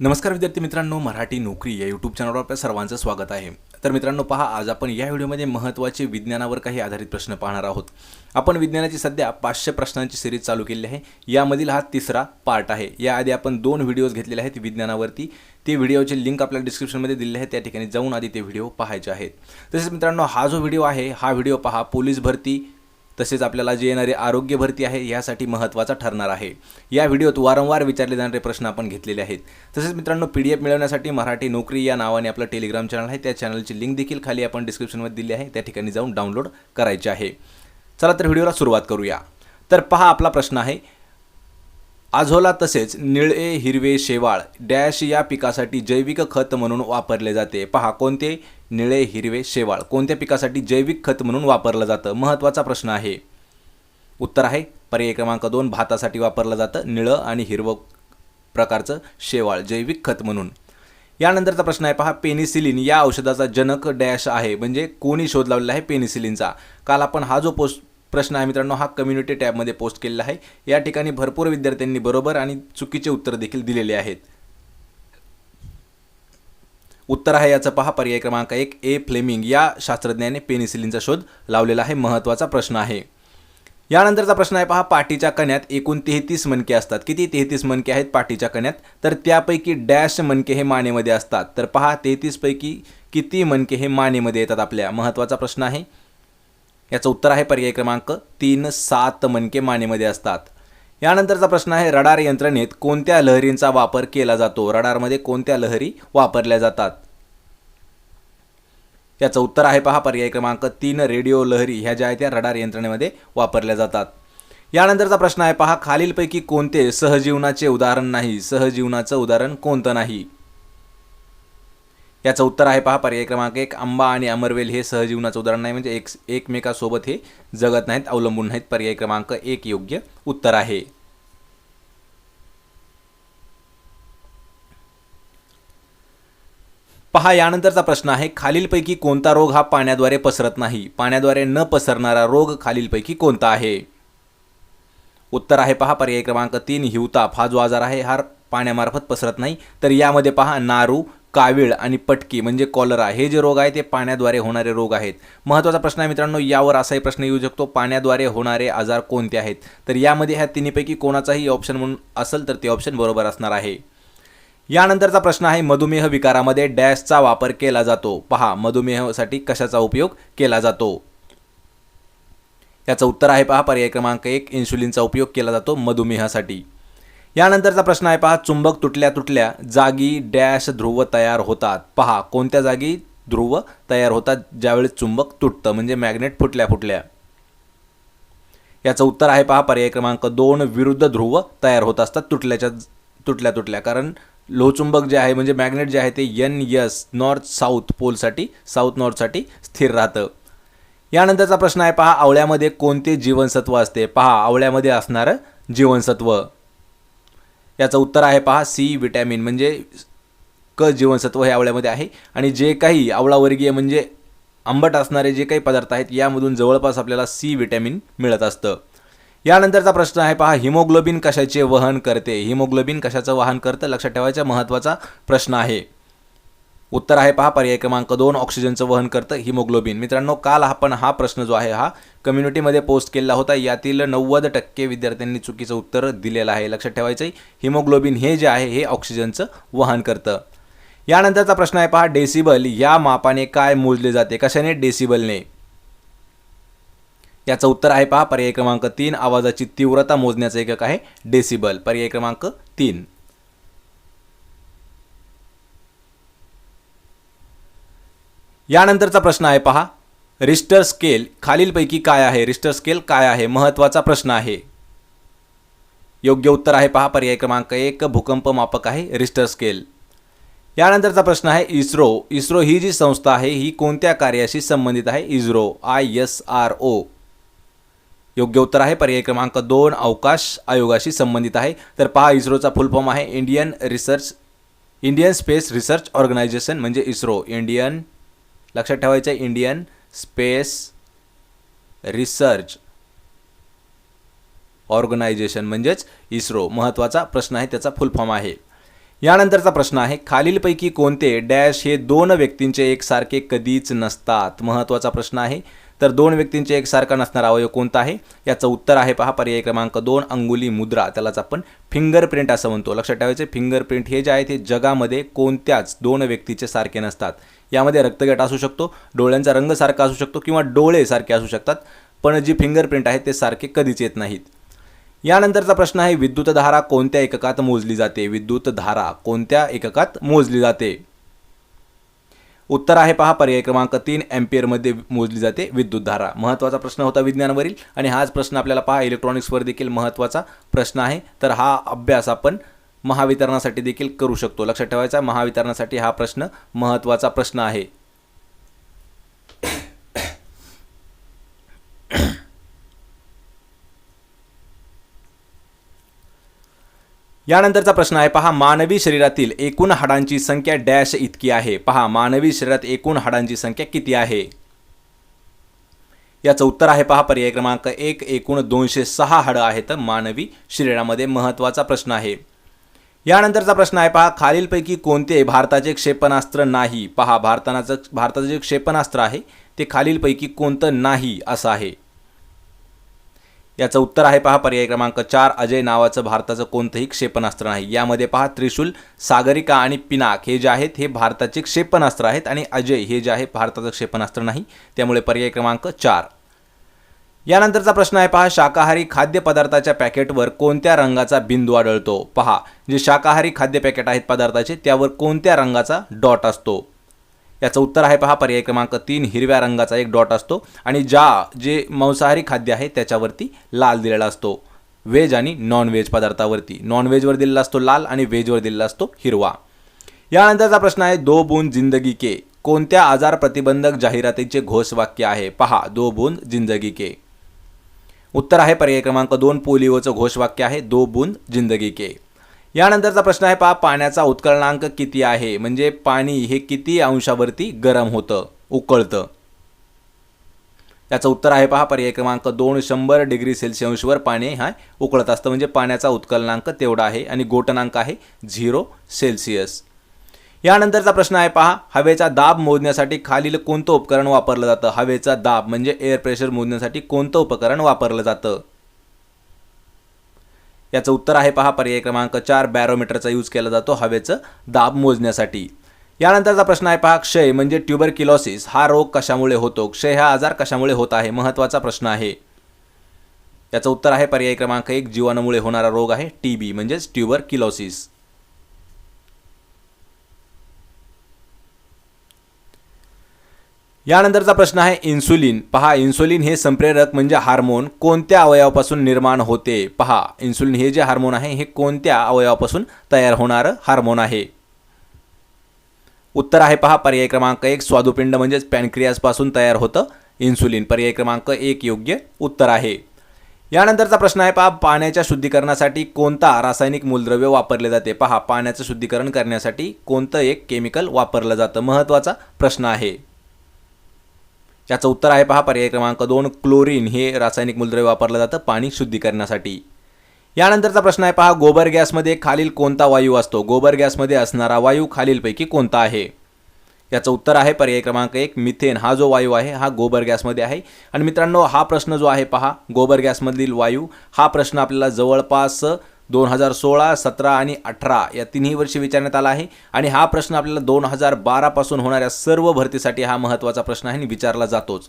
नमस्कार विद्यार्थी मित्रांनो मराठी नोकरी या यूट्यूब चॅनलवर आपल्या सर्वांचं स्वागत आहे. तर मित्रांनो पहा आज आपण या व्हिडिओमध्ये महत्त्वाचे विज्ञानावर काही आधारित प्रश्न पाहणार आहोत. आपण विज्ञानाची सध्या पाचशे प्रश्नांची सिरीज चालू केली आहे. यामधील हा तिसरा पार्ट आहे. याआधी आपण दोन व्हिडिओज घेतलेले आहेत विज्ञानावरती. ते व्हिडिओचे लिंक आपल्याला डिस्क्रिप्शनमध्ये दिले आहे त्या ठिकाणी जाऊन आधी ते व्हिडिओ पाहायचे आहेत. तसेच मित्रांनो हा जो व्हिडिओ आहे हा व्हिडिओ पहा पोलीस भरती तसेच आपल्याला जे येणारे आरोग्य भरती आहे यासाठी महत्त्वाचा ठरणार आहे. या व्हिडिओत वारंवार विचारले जाणारे प्रश्न आपण घेतलेले आहेत. तसेच मित्रांनो पी डी एफ मिळवण्यासाठी मराठी नोकरी या नावाने आपलं टेलिग्राम चॅनल आहे. त्या चॅनलची लिंक देखील खाली आपण डिस्क्रिप्शनमध्ये दिली आहे. त्या ठिकाणी जाऊन डाउनलोड करायचे आहे. चला तर व्हिडिओला सुरुवात करूया. तर पहा आपला प्रश्न आहे. आझोला तसेच निळे हिरवे शेवाळ डॅश या पिकासाठी जैविक खत म्हणून वापरले जाते. पहा कोणते? निळे हिरवे शेवाळ कोणत्या पिकासाठी जैविक खत म्हणून वापरलं जातं? महत्त्वाचा प्रश्न आहे. उत्तर आहे पर्याय क्रमांक दोन भातासाठी वापरलं जातं निळं आणि हिरवं प्रकारचं शेवाळ जैविक खत म्हणून. यानंतरचा प्रश्न आहे पहा पेनिसिलिन या औषधाचा जनक डॅश आहे. म्हणजे कोणी शोध लावलेला आहे पेनिसिलिनचा? काल आपण हा जो पोस्ट प्रश्न आहे मित्रांनो हा कम्युनिटी टॅबमध्ये पोस्ट केलेला आहे. या ठिकाणी भरपूर विद्यार्थ्यांनी बरोबर आणि चुकीचे उत्तर देखील दिलेले आहेत. उत्तर आहे याचं पहा पर्याय क्रमांक एक ए फ्लेमिंग. या शास्त्रज्ञाने पेनिसिलिनचा शोध लावलेला आहे महत्त्वाचा प्रश्न आहे. यानंतरचा प्रश्न आहे पहा पाठीच्या कण्यात एकूण तेहतीस मणके असतात. किती तेहतीस मणके आहेत पाठीच्या कण्यात? तर त्यापैकी डॅश मणके हे मानेमध्ये असतात. तर पहा तेहतीसपैकी किती मणके हे मानेमध्ये येतात आपल्या? महत्त्वाचा प्रश्न आहे. याचं उत्तर आहे पर्याय क्रमांक तीन सात मणके मानेमध्ये असतात. यानंतरचा प्रश्न आहे रडार यंत्रणेत कोणत्या लहरींचा वापर केला जातो? रडारमध्ये कोणत्या लहरी वापरल्या जातात? याचं उत्तर आहे पहा पर्याय क्रमांक तीन रेडिओ लहरी. ह्या ज्या आहेत त्या रडार यंत्रणेमध्ये वापरल्या जातात. यानंतरचा प्रश्न आहे पहा खालीलपैकी कोणते सहजीवनाचे उदाहरण नाही? सहजीवनाचं उदाहरण कोणतं नाही? याचं उत्तर आहे पहा पर्याय क्रमांक एक आंबा आणि अमरवेल हे सहजीवनाचं उदाहरण नाही म्हणजे एक एकमेकासोबत हे जगत नाहीत अवलंबून नाहीत. पर्याय क्रमांक एक योग्य उत्तर आहे. पहा यानंतरचा प्रश्न आहे खालीलपैकी कोणता रोग हा पाण्याद्वारे पसरत नाही? पाण्याद्वारे न पसरणारा रोग खालीलपैकी कोणता आहे? उत्तर आहे पहा पर्याय क्रमांक तीन हिवताप. हा जो आजार आहे हा पाण्यामार्फत पसरत नाही. तर यामध्ये पहा नारू कावीळ आणि पटकी म्हणजे कॉलरा. हे जे रोग आहे ते पाण्याद्वारे होणारे रोग आहेत. महत्त्वाचा प्रश्न आहे मित्रांनो यावर असाही प्रश्न येऊ शकतो. पाण्याद्वारे होणारे आजार कोणते आहेत? तर यामध्ये ह्या तिन्हीपैकी कोणाचाही ऑप्शन म्हणून असेल तर ते ऑप्शन बरोबर असणार आहे. यानंतरचा प्रश्न आहे मधुमेह विकारामध्ये डॅशचा वापर केला जातो. पहा मधुमेहासाठी कशाचा उपयोग केला जातो? याचं उत्तर आहे पहा पर्याय क्रमांक एक इन्सुलिनचा उपयोग केला जातो मधुमेहासाठी. यानंतरचा प्रश्न आहे पहा चुंबक तुटल्या तुटल्या जागी डॅश ध्रुव तयार होतात. पहा कोणत्या जागी ध्रुव तयार होतात? ज्यावेळेस चुंबक तुटतं म्हणजे मॅग्नेट फुटल्या फुटल्या. याचं उत्तर आहे पहा पर्याय क्रमांक दोन विरुद्ध ध्रुव तयार होत असतात तुटल्याच्या तुटल्या तुटल्या. कारण लोहचुंबक जे आहे म्हणजे मॅग्नेट जे आहे ते यन यस नॉर्थ साऊथ पोलसाठी साऊथ नॉर्थसाठी स्थिर राहतं. यानंतरचा प्रश्न आहे पहा आवळ्यामध्ये कोणते जीवनसत्व असते? पहा आवळ्यामध्ये असणारं जीवनसत्व. याचं उत्तर आहे पहा सी विटॅमिन म्हणजे क जीवनसत्व हे आवळ्यामध्ये आहे. आणि जे काही आवळावर्गीय म्हणजे आंबट असणारे जे काही पदार्थ आहेत यामधून जवळपास आपल्याला सी विटॅमिन मिळत असतं. यानंतरचा प्रश्न आहे पहा हिमोग्लोबिन कशाचे वहन करते? हिमोग्लोबिन कशाचं वाहन करतं? लक्षात ठेवायचा महत्त्वाचा प्रश्न आहे. उत्तर आहे पहा पर्याय क्रमांक दोन ऑक्सिजनचं वहन करतं हिमोग्लोबिन. मित्रांनो काल आपण हा प्रश्न जो आहे हा कम्युनिटीमध्ये पोस्ट केला होता. यातील नव्वद टक्के विद्यार्थ्यांनी चुकीचं उत्तर दिलेलं आहे. लक्षात ठेवायचं हिमोग्लोबिन हे जे आहे हे ऑक्सिजनचं वहन करतं. यानंतरचा प्रश्न आहे पहा डेसिबल या मापाने काय मोजले जाते? कशाने? डेसिबलने. याचं उत्तर आहे पहा पर्याय क्रमांक तीन. आवाजाची तीव्रता मोजण्याचं एकक आहे डेसिबल. पर्याय क्रमांक तीन. यानंतरचा प्रश्न आहे पहा रिस्टर स्केल खालीलपैकी काय आहे? रिस्टर स्केल काय आहे? महत्त्वाचा प्रश्न आहे. योग्य उत्तर आहे पहा पर्याय क्रमांक एक. भूकंप मापक आहे रिस्टर स्केल यानंतरचा प्रश्न आहे इस्रो. इस्रो ही जी संस्था आहे ही कोणत्या कार्याशी संबंधित आहे? ISRO I S R O योग्य उत्तर आहे. पर्याय क्रमांक दोन अवकाश आयोगाशी संबंधित आहे. तर पहा इस्रोचा फुल फॉर्म आहे. Indian research Indian space research organisation म्हणजे इस्रो. इंडियन लक्षात ठेवायचं आहे इंडियन स्पेस रिसर्च ऑर्गनायझेशन म्हणजेच इस्रो. महत्त्वाचा प्रश्न आहे त्याचा फुल फॉर्म आहे. यानंतरचा प्रश्न आहे खालीलपैकी कोणते डॅश हे दोन व्यक्तींचे एकसारखे कधीच नसतात? महत्त्वाचा प्रश्न आहे. तर दोन व्यक्तींचे एकसारखा नसणारा अवयव कोणता आहे? याचं उत्तर आहे पहा पर्याय क्रमांक दोन अंगुली मुद्रा. त्यालाच आपण फिंगरप्रिंट असं म्हणतो. लक्षात ठेवायचे फिंगरप्रिंट हे जे आहे ते जगामध्ये कोणत्याच दोन व्यक्तीचे सारखे नसतात. यामध्ये रक्तगट असू शकतो डोळ्यांचा रंग सारखा असू शकतो किंवा डोळे सारखे असू शकतात पण जी फिंगरप्रिंट आहे ते सारखे कधीच येत नाहीत. यानंतरचा प्रश्न आहे विद्युतधारा कोणत्या एककात मोजली जाते? विद्युत धारा कोणत्या एककात मोजली जाते? उत्तर आहे पहा पर्याय क्रमांक तीन एम्पियरमध्ये मोजली जाते विद्युतधारा. महत्त्वाचा प्रश्न होता विज्ञानावरील आणि हाच प्रश्न आपल्याला पहा इलेक्ट्रॉनिक्सवर देखील महत्त्वाचा प्रश्न आहे. तर हा अभ्यास आपण महावितरणासाठी देखील करू शकतो. लक्षात ठेवायचा महावितरणासाठी हा प्रश्न महत्त्वाचा प्रश्न आहे. यानंतरचा प्रश्न आहे पहा मानवी शरीरातील एकूण हाडांची संख्या डॅश इतकी आहे. पहा मानवी शरीरात एकूण हाडांची संख्या किती आहे? याचं उत्तर आहे पहा पर्याय क्रमांक एक एकूण दोनशे सहा हाडं आहेत मानवी शरीरामध्ये. महत्त्वाचा प्रश्न आहे. यानंतरचा प्रश्न आहे पहा खालीलपैकी कोणते भारताचे क्षेपणास्त्र नाही? पहा भारताचं भारताचं जे क्षेपणास्त्र आहे ते खालीलपैकी कोणतं नाही असं आहे. याचं उत्तर आहे पहा पर्याय क्रमांक चार अजय नावाचं भारताचं कोणतंही क्षेपणास्त्र नाही. यामध्ये पहा त्रिशूल सागरिका आणि पिनाक हे जे आहेत हे भारताचे क्षेपणास्त्र आहेत आणि अजय हे जे आहे भारताचं क्षेपणास्त्र नाही. त्यामुळे पर्याय क्रमांक चार. यानंतरचा प्रश्न आहे पहा शाकाहारी खाद्यपदार्थाच्या पॅकेटवर कोणत्या रंगाचा बिंदू आढळतो? पहा जे शाकाहारी खाद्य पॅकेट आहेत पदार्थाचे त्यावर कोणत्या रंगाचा डॉट असतो? याचं उत्तर आहे पहा पर्याय क्रमांक तीन हिरव्या रंगाचा एक डॉट असतो आणि ज्या जे मांसाहारी खाद्य आहे त्याच्यावरती लाल दिलेला असतो. व्हेज आणि नॉन व्हेज पदार्थावरती. नॉन व्हेजवर दिलेला असतो लाल आणि व्हेजवर दिलेला असतो हिरवा. यानंतरचा प्रश्न आहे दो बूंद जिंदगी के. कोणत्या आजार प्रतिबंधक जाहिरातीचे घोषवाक्य आहे? पहा दो बूंद जिंदगी के. उत्तर आहे पर्याय क्रमांक दोन पोलिओचं घोषवाक्य आहे दो बूंद जिंदगी के. यानंतरचा प्रश्न आहे पहा पाण्याचा उत्कलनांक किती आहे? म्हणजे पाणी हे किती अंशावरती गरम होतं उकळतं? त्याचं उत्तर आहे पहा पर्याय क्रमांक दोन शंभर डिग्री सेल्सिअसवर पाणी हा उकळत असतं. म्हणजे पाण्याचा उत्कलनांक तेवढा आहे आणि गोटनांक आहे झिरो सेल्सिअस. यानंतरचा प्रश्न आहे पहा हवेचा दाब मोजण्यासाठी खालील कोणतं उपकरण वापरलं जातं? हवेचा दाब म्हणजे एअर प्रेशर मोजण्यासाठी कोणतं उपकरण वापरलं जातं? याचं उत्तर आहे पहा पर्याय क्रमांक चार बॅरोमीटरचा यूज केला जातो हवेचं दाब मोजण्यासाठी. यानंतरचा प्रश्न आहे पहा क्षय म्हणजे ट्युबरकिलॉसिस हा रोग कशामुळे होतो? क्षय हा आजार कशामुळे होत आहे? महत्त्वाचा प्रश्न आहे. याचं उत्तर आहे पर्याय क्रमांक एक जीवाणूमुळे होणारा रोग आहे टी बी म्हणजेच ट्युबरकिलॉसिस यानंतरचा प्रश्न आहे इन्सुलिन. पहा इन्सुलिन हे संप्रेरक म्हणजे हार्मोन कोणत्या अवयवापासून निर्माण होते? पहा इन्सुलिन हे जे हार्मोन आहे हे कोणत्या अवयवापासून तयार होणारं हार्मोन आहे? उत्तर आहे पहा पर्याय क्रमांक एक स्वादुपिंड म्हणजेच पॅनक्रियासपासून तयार होतं इन्सुलिन. पर्याय क्रमांक एक योग्य उत्तर आहे. यानंतरचा प्रश्न आहे पहा पाण्याच्या शुद्धीकरणासाठी कोणता रासायनिक मूलद्रव्य वापरले जाते? पहा पाण्याचं शुद्धीकरण करण्यासाठी कोणतं एक केमिकल वापरलं जातं? महत्त्वाचा प्रश्न आहे. याचं उत्तर आहे पहा पर्याय क्रमांक दोन क्लोरीन. हे रासायनिक मूलद्रव्य वापरलं जातं पाणी शुद्धीकरणासाठी. यानंतरचा प्रश्न आहे पहा गोबर गॅसमध्ये खालील कोणता वायू असतो? गोबर गॅसमध्ये असणारा वायू खालीलपैकी कोणता आहे? याचं उत्तर आहे पर्याय क्रमांक एक मिथेन. हा जो वायू आहे हा गोबर गॅसमध्ये आहे. आणि मित्रांनो हा प्रश्न जो आहे पहा गोबर गॅसमधील वायू हा प्रश्न आपल्याला जवळपास दोन हजार सोळा सतरा आणि अठरा या तिन्ही वर्षी विचारण्यात आला आहे. आणि हा प्रश्न आपल्याला दोन हजार बारापासून होणाऱ्या सर्व भरतीसाठी हा महत्त्वाचा प्रश्न आहे आणि विचारला जातोच.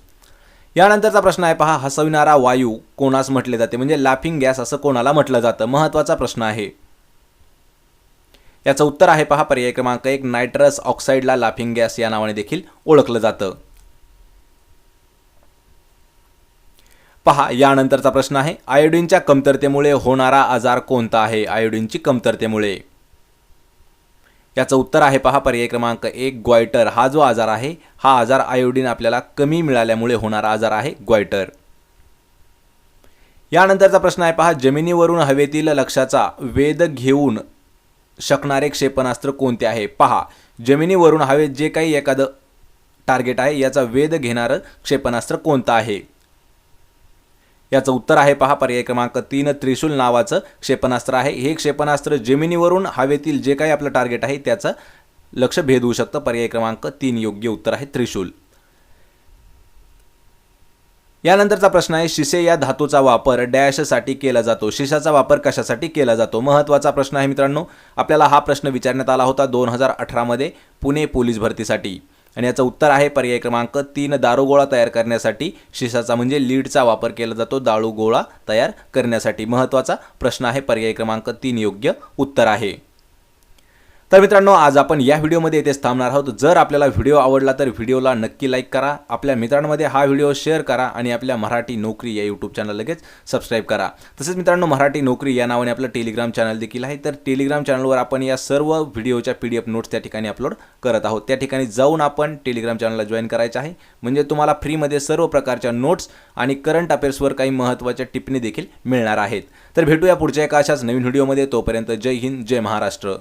यानंतरचा प्रश्न आहे पहा हसविणारा वायू कोणास म्हटले जाते? म्हणजे लाफिंग गॅस असं कोणाला म्हटलं जातं? महत्त्वाचा प्रश्न आहे. याचं उत्तर आहे पहा पर्याय क्रमांक एक नायट्रस ऑक्साईडला लाफिंग गॅस या नावाने देखील ओळखलं जातं. पहा यानंतरचा प्रश्न आहे. आयोडीनच्या कमतरतेमुळे होणारा आजार कोणता आहे? आयोडीनची कमतरतेमुळे. याचं उत्तर आहे पहा पर्याय क्रमांक एक ग्वायटर. हा जो आजार आहे हा आजार आयोडीन आपल्याला कमी मिळाल्यामुळे होणारा आजार आहे ग्वायटर. यानंतरचा प्रश्न आहे पहा जमिनीवरून हवेतील लक्षाचा वेध घेऊन शकणारे क्षेपणास्त्र कोणते आहे? पहा जमिनीवरून हवेत जे काही एखादं टार्गेट आहे याचा वेध घेणारं क्षेपणास्त्र कोणतं आहे? याचं उत्तर आहे पहा पर्याय क्रमांक तीन त्रिशूल नावाचं क्षेपणास्त्र आहे. हे क्षेपणास्त्र जमिनीवरून हवेतील जे काही आपलं टार्गेट आहे त्याचं लक्ष भेदवू शकतं. पर्याय क्रमांक तीन योग्य उत्तर आहे त्रिशूल. यानंतरचा प्रश्न आहे शिसे या धातूचा वापर डॅशसाठी केला जातो. शिशाचा वापर कशासाठी केला जातो? महत्त्वाचा प्रश्न आहे मित्रांनो. आपल्याला हा प्रश्न विचारण्यात आला होता दोन हजार अठरामध्ये पुणे पोलीस भरतीसाठी. आणि याचं उत्तर आहे पर्याय क्रमांक तीन दारुगोळा तयार करण्यासाठी. शिशाचा म्हणजे लीडचा वापर केला जातो दाळूगोळा तयार करण्यासाठी. महत्त्वाचा प्रश्न आहे पर्याय क्रमांक तीन योग्य उत्तर आहे. तर मित्रांनो आज आपण या व्हिडिओमध्ये येथेच थांबणार आहोत. जर आपल्याला व्हिडिओ आवडला तर व्हिडिओला नक्की लाईक करा आपल्या मित्रांमध्ये हा व्हिडिओ शेअर करा आणि आपल्या मराठी नोकरी या यूट्यूब चॅनल लगेच सबस्क्राईब करा. तसेच मित्रांनो मराठी नोकरी या नावाने आपलं टेलिग्राम चॅनल देखील आहे. तर टेलिग्राम चॅनलवर आपण या सर्व व्हिडिओच्या पी डी एफ नोट्स त्या ठिकाणी अपलोड करत आहोत. त्या ठिकाणी जाऊन आपण टेलिग्राम चॅनलला जॉईन करायचं आहे. म्हणजे तुम्हाला फ्रीमध्ये सर्व प्रकारच्या नोट्स आणि करंट अफेअर्सवर काही महत्त्वाच्या टिप्पणी देखील मिळणार आहेत. तर भेटूया पुढच्या एका अशाच नवीन व्हिडिओमध्ये. तोपर्यंत जय हिंद जय महाराष्ट्र.